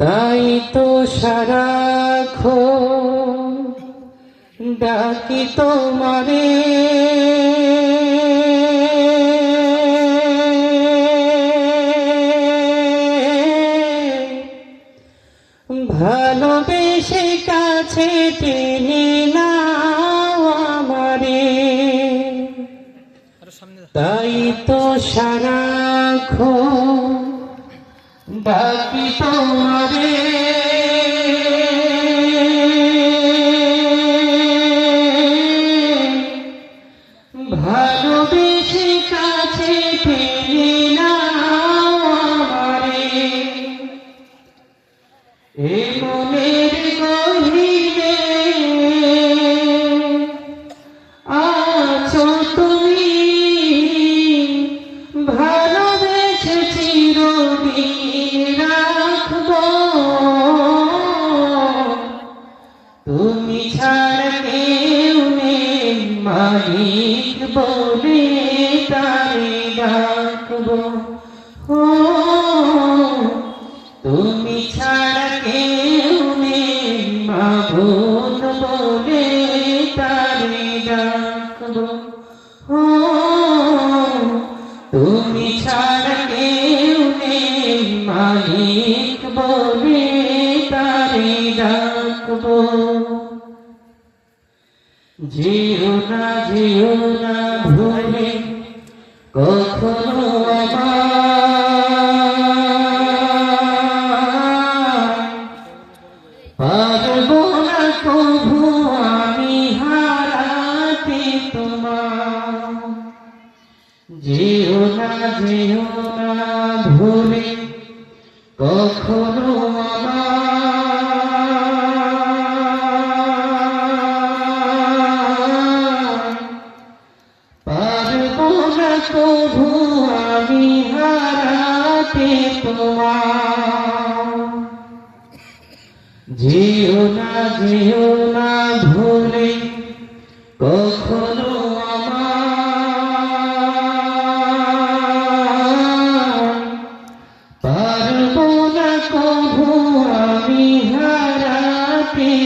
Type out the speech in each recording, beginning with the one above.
তাই তো সারাক্ষণ ডাকি তোমারে। ভালোবেসে কাছে টেনে নাও আমারে। তাই তো সারাক্ষণ ডাকি তোমারে ভালোবেসে কাছে টেনে না আমারে। এ মনের মালিক বলে তারে ডাকবো। ও, তুমি ছাড়া কেউ নেই মাবুদ বলে তারে ডাকবো। ও, তুমি ছাড়া কেউ নেই মালিক বলে তারে ডাকবো। যেও না যেও না, ভুলে কখনো পারব না কভু আমি হারাতে তোমার। যেও না যেও না, ভুলে কখনো পারব না আমি হারাতে তোমার। যেও না যেও না ভুলে কখনো আমার। পারব না কভু আমি হারাতে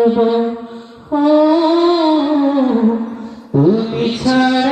থাকব ও তুমি ছাড়া